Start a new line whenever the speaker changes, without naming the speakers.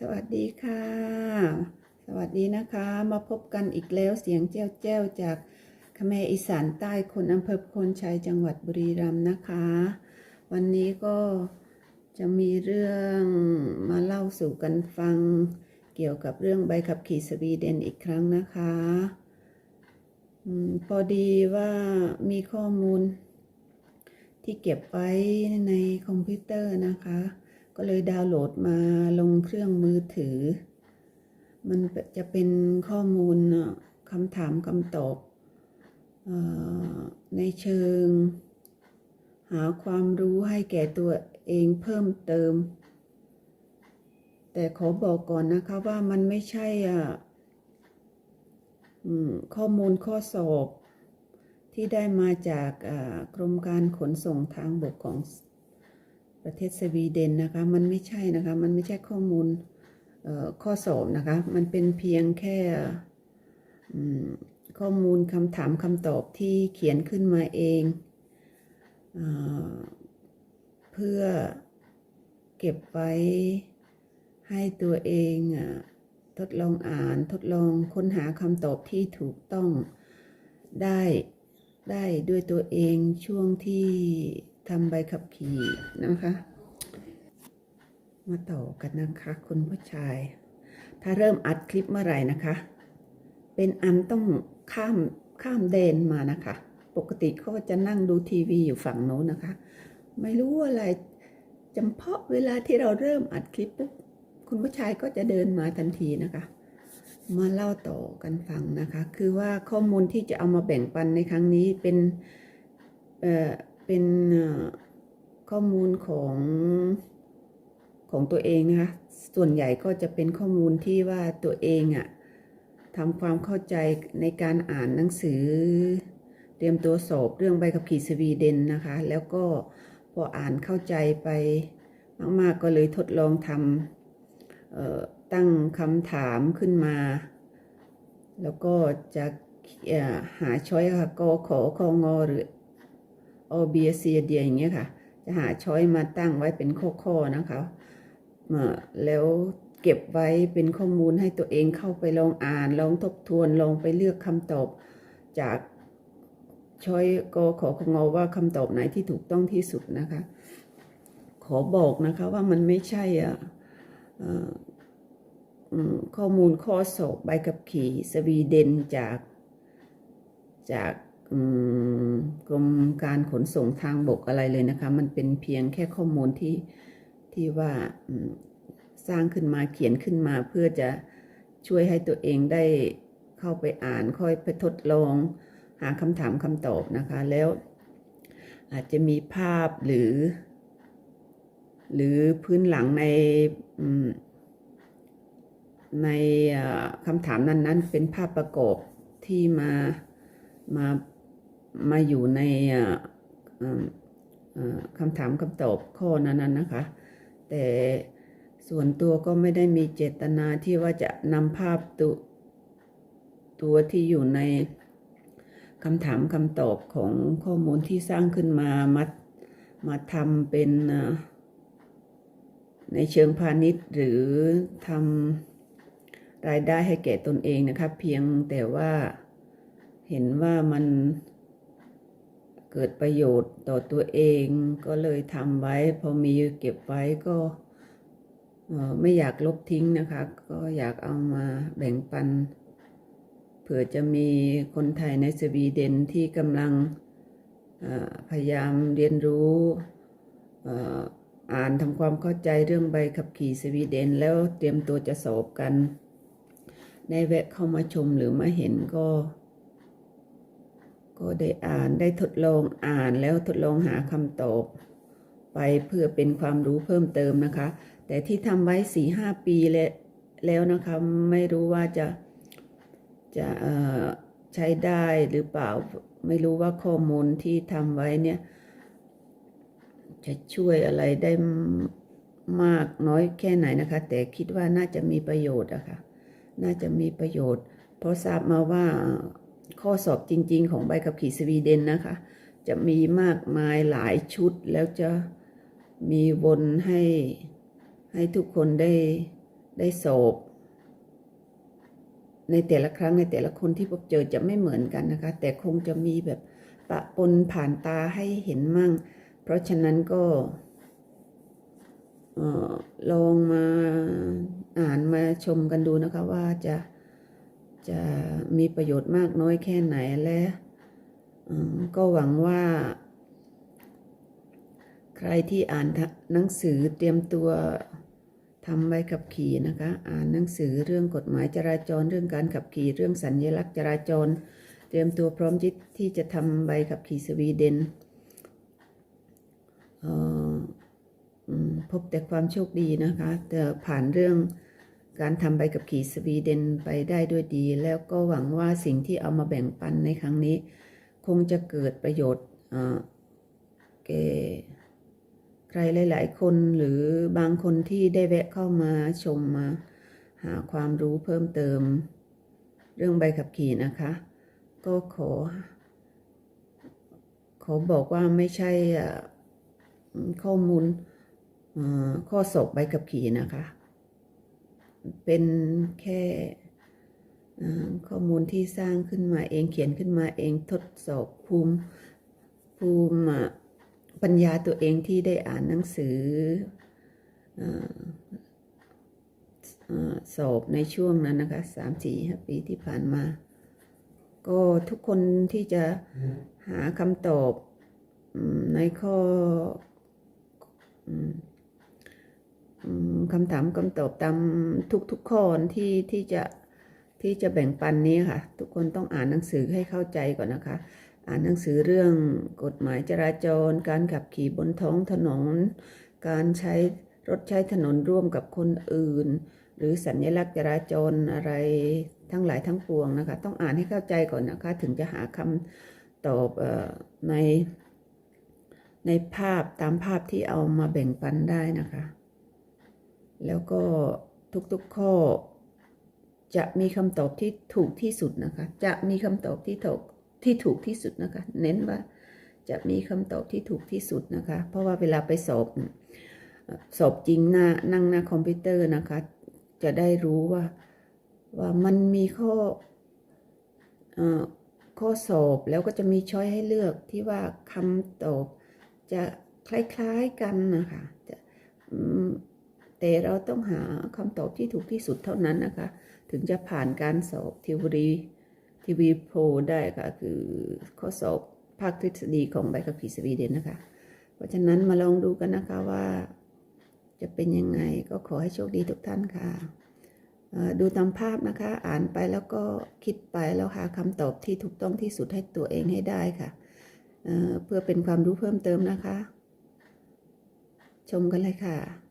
สวัสดีค่ะ สวัสดีนะคะ มาพบกันอีกแล้วเสียงแจ้วแจ้วจากคแมอีสานใต้คนอำเภอพลชัยจังหวัดบุรีรัมย์นะคะ วันนี้ก็จะมีเรื่องมาเล่าสู่กันฟัง เกี่ยวกับเรื่องใบขับขี่สวีเดนอีกครั้งนะคะอพอดีว่ามีข้อมูลที่เก็บไว้ในคอมพิวเตอร์นะคะ ก็เลยดาวน์โหลดมาลงเครื่องมือถือ มันจะเป็นข้อมูลคำถามคำตอบออในเชิง หาความรู้ให้แก่ตัวเองเพิ่มเติม แต่ขอบอกก่อนนะคะว่ามันไม่ใช่อะอืมข้อมูลข้อสอบที่ได้มาจากกรมการขนส่งทางบกของ ประเทศสวีเดนนะคะ มันไม่ใช่นะคะ มันไม่ใช่ข้อมูลข้อสอบนะคะ มันเป็นเพียงแค่ข้อมูลคำถามคำตอบที่เขียนขึ้นมาเองเอเพื่อเก็บไว้ให้ตัวเองอทดลองอ่านทดลองค้นหาคำตอบที่ถูกต้องได้ได้ด้วยตัวเองช่วงที่ ทำใบขับขี่นะคะ มาต่อกันนะคะคุณผู้ชาย ถ้าเริ่มอัดคลิปเมื่อไหร่นะคะ เป็นอันต้องข้ามข้ามแดนมานะคะ ปกติเขาก็จะนั่งดูทีวีอยู่ฝั่งโน้นนะคะ ไม่รู้อะไรจำเพาะเวลาที่เราเริ่มอัดคลิปปุ๊บคุณผู้ชายก็จะเดินมาทันทีนะคะ มาเล่าต่อกันฟังนะคะ คือว่าข้อมูลที่จะเอามาแบ่งปันในครั้งนี้เป็นเอ่อ เป็นข้อมูลของของตัวเองนะคะ ส่วนใหญ่ก็จะเป็นข้อมูลที่ว่าตัวเองอะทำความเข้าใจในการอ่านหนังสือ เตรียมตัวสอบเรื่องใบขับขี่สวีเดนนะคะ แล้วก็พออ่านเข้าใจไปมาก ๆ ก็เลยทดลองทำตั้งคำถามขึ้นมา แล้วก็จะหาช้อยค่ะกขอคองอหรือ โอเบียเซียเดียอย่างเงี้ยค่ะ จะหาช้อยมาตั้งไว้เป็นข้อๆนะคะเอ่อแล้วเก็บไว้เป็นข้อมูลให้ตัวเองเข้าไปลองอ่าน ลองทบทวน ลองไปเลือกคำตอบจากช้อยกขอคองอว่าคำตอบไหนที่ถูกต้องที่สุดนะคะ ขอบอกนะคะว่ามันไม่ใช่อะข้อมูลข้อสอบใบขับขี่สวีเดนจากจาก กรมการขนส่งทางบกอะไรเลยนะคะ มันเป็นเพียงแค่ข้อมูลที่ที่ว่าสร้างขึ้นมาเขียนขึ้นมาเพื่อจะช่วยให้ตัวเองได้เข้าไปอ่านค่อยไปทดลอง หาคำถามคำตอบนะคะ แล้วอาจจะมีภาพหรือ หรือพื้นหลังในในคำถามนั้นๆ เป็นภาพประกอบที่มามา มาอยู่ในคำถามคำตอบข้อนั้นๆนะคะ แต่ส่วนตัวก็ไม่ได้มีเจตนาที่ว่าจะนำภาพตัวตัวที่อยู่ในคำถามคำตอบของข้อมูลที่สร้างขึ้นมามามาทำเป็นในเชิงพาณิชย์หรือทำรายได้ให้แก่ตนเองนะครับเพียงแต่ว่าเห็นว่ามัน เกิดประโยชน์ต่อตัวเองก็เลยทำไว้ พอมีเก็บไว้ก็ไม่อยากลบทิ้งนะคะ ก็อยากเอามาแบ่งปัน เผื่อจะมีคนไทยในสวีเดนที่กำลังพยายามเรียนรู้อ่ออ่านทำความเข้าใจเรื่องใบขับขี่สวีเดน แล้วเตรียมตัวจะสอบกัน ได้แวะเข้ามาชมหรือมาเห็นก็ ก็ได้อ่านได้ทดลองอ่านแล้วทดลองหาคำตอบ ไปเพื่อเป็นความรู้เพิ่มเติมนะคะ แต่ที่ทำไว้สี่ห้าปีแล้วแลวนะคะไม่รู้ว่าจะจะใช้ได้หรือเปล่าไม่รู้ว่าข้อมูลที่ทำไว้เนี่ย จะช่วยอะไรได้มากน้อยแค่ไหนนะคะ แต่คิดว่าน่าจะมีประโยชน์อะค่ะน่าจะมีประโยชน์ เพราะทราบมาว่า ข้อสอบจริง ๆ ของใบขับขี่สวีเดนนะคะ จะมีมากมายหลายชุดแล้วจะมีวนให้ให้ทุกคนได้ได้สอบ ในแต่ละครั้งในแต่ละคนที่พบเจอจะไม่เหมือนกันนะคะ แต่คงจะมีแบบปะปนผ่านตาให้เห็นมั่ง เพราะฉะนั้นก็ออลองมาอ่านมาชมกันดูนะคะว่าจะ จะมีประโยชน์มากน้อยแค่ไหนและก็หวังว่า ใครที่อ่านหนังสือเตรียมตัวทำใบขับขี่นะคะ อ่านหนังสือเรื่องกฎหมายจราจรเรื่องการขับขี่เรื่องสัญญลักษณ์จราจร เตรียมตัวพร้อมที่ที่จะทำใบขับขี่สวีเดนเออพบแต่ความโชคดีนะคะแต่ผ่านเรื่อง การทำใบขับขี่สวีเดนไปได้ด้วยดี แล้วก็หวังว่าสิ่งที่เอามาแบ่งปันในครั้งนี้ คงจะเกิดประโยชน์เอ่อแก่ใครหลาย ๆ คนหรือบางคนที่ได้แวะเข้ามาชมมา หาความรู้เพิ่มเติม เรื่องใบขับขี่นะคะ ก็ขอ ขอบอกว่าไม่ใช่ข้อมูลข้อสอบใบขับขี่นะคะ เป็นแค่ข้อมูลที่สร้างขึ้นมาเองเขียนขึ้นมาเองทดสอบภูมิภูมิปัญญาตัวเองที่ได้อ่านหนังสืออสอบในช่วงนั้นนะคะสามสี่ปีที่ผ่านมา ก็ทุกคนที่จะหาคำตอบในข้อ คำถามคำตอบตามทุกๆข้อที่ที่จะที่จะแบ่งปันนี้ค่ะ ทุกคนต้องอ่านหนังสือให้เข้าใจก่อนนะคะ อ่านหนังสือเรื่องกฎหมายจราจร การขับขี่บนท้องถนน การใช้รถใช้ถนนร่วมกับคนอื่น หรือสัญลักษณ์จราจรอะไรทั้งหลายทั้งปวงนะคะ ต้องอ่านให้เข้าใจก่อนนะคะ ถึงจะหาคำตอบในในภาพตามภาพที่เอามาแบ่งปันได้นะคะ แล้วก็ทุกๆข้อ จะมีคำตอบที่ถูกที่สุดนะคะ จะมีคำตอบที่ถูกที่ถูกที่สุดนะคะ เน้นว่าจะมีคำตอบที่ถูกที่สุดนะคะ เพราะว่าเวลาไปสอบสอบจริงหน้านั่งหน้าคอมพิวเตอร์นะคะ จะได้รู้ว่าว่ามันมีข้ออข้อสอบแล้วก็จะมีช้อยให้เลือกที่ว่าคำตอบจะคล้ายๆกันนะคะจะ แต่เราต้องหาคำตอบที่ถูกที่สุดเท่านั้นนะคะ ถึงจะผ่านการสอบทีวีทีวีโพลได้ค่ะคือข้อสอบภาคทฤษฎีของใบขับขี่สวีเดนนะคะ เพราะฉะนั้นมาลองดูกันนะคะว่าจะเป็นยังไงก็ขอให้โชคดีทุกท่านค่ะดูตามภาพนะคะ อ่านไปแล้วก็คิดไปแล้วหาคำตอบที่ถูกต้องที่สุดให้ตัวเองให้ได้ค่ะเเพื่อเป็นความรู้เพิ่มเติมนะคะ ชมกันเลยค่ะ